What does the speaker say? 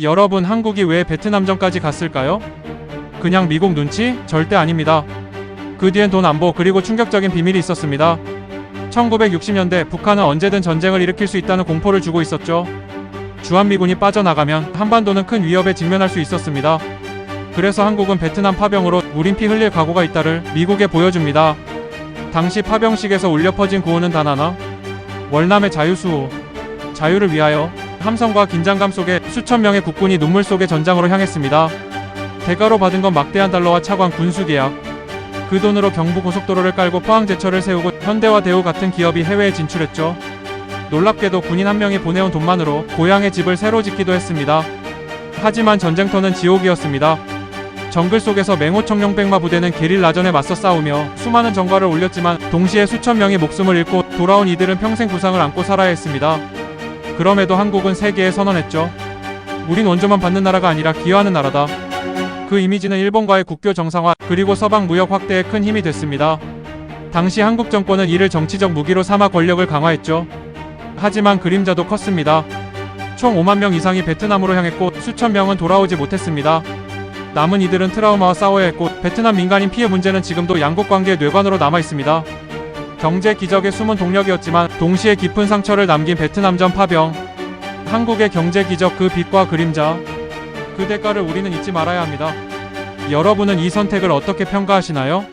여러분 한국이 왜 베트남전까지 갔을까요? 그냥 미국 눈치? 절대 아닙니다. 그 뒤엔 돈 안보 그리고 충격적인 비밀이 있었습니다. 1960년대 북한은 언제든 전쟁을 일으킬 수 있다는 공포를 주고 있었죠. 주한미군이 빠져나가면 한반도는 큰 위협에 직면할 수 있었습니다. 그래서 한국은 베트남 파병으로 우린 피 흘릴 각오가 있다를 미국에 보여줍니다. 당시 파병식에서 울려 퍼진 구호는 단 하나. 월남의 자유수호. 자유를 위하여 함성과 긴장감 속에 수천 명의 국군이 눈물 속의 전장으로 향했습니다. 대가로 받은 건 막대한 달러와 차관 군수 계약. 그 돈으로 경부 고속도로를 깔고 포항 제철을 세우고 현대와 대우 같은 기업이 해외에 진출했죠. 놀랍게도 군인 한 명이 보내온 돈만으로 고향의 집을 새로 짓기도 했습니다. 하지만 전쟁터는 지옥이었습니다. 정글 속에서 맹호청룡 백마 부대는 게릴라전에 맞서 싸우며 수많은 전과를 올렸지만 동시에 수천 명이 목숨을 잃고 돌아온 이들은 평생 부상을 안고 살아야 했습니다. 그럼에도 한국은 세계에 선언했죠. 우린 원조만 받는 나라가 아니라 기여하는 나라다. 그 이미지는 일본과의 국교 정상화 그리고 서방 무역 확대에 큰 힘이 됐습니다. 당시 한국 정권은 이를 정치적 무기로 삼아 권력을 강화했죠. 하지만 그림자도 컸습니다. 총 5만 명 이상이 베트남으로 향했고 수천 명은 돌아오지 못했습니다. 남은 이들은 트라우마와 싸워야 했고 베트남 민간인 피해 문제는 지금도 양국 관계의 뇌관으로 남아 있습니다. 경제 기적의 숨은 동력이었지만 동시에 깊은 상처를 남긴 베트남전 파병. 한국의 경제 기적 그 빛과 그림자. 그 대가를 우리는 잊지 말아야 합니다. 여러분은 이 선택을 어떻게 평가하시나요?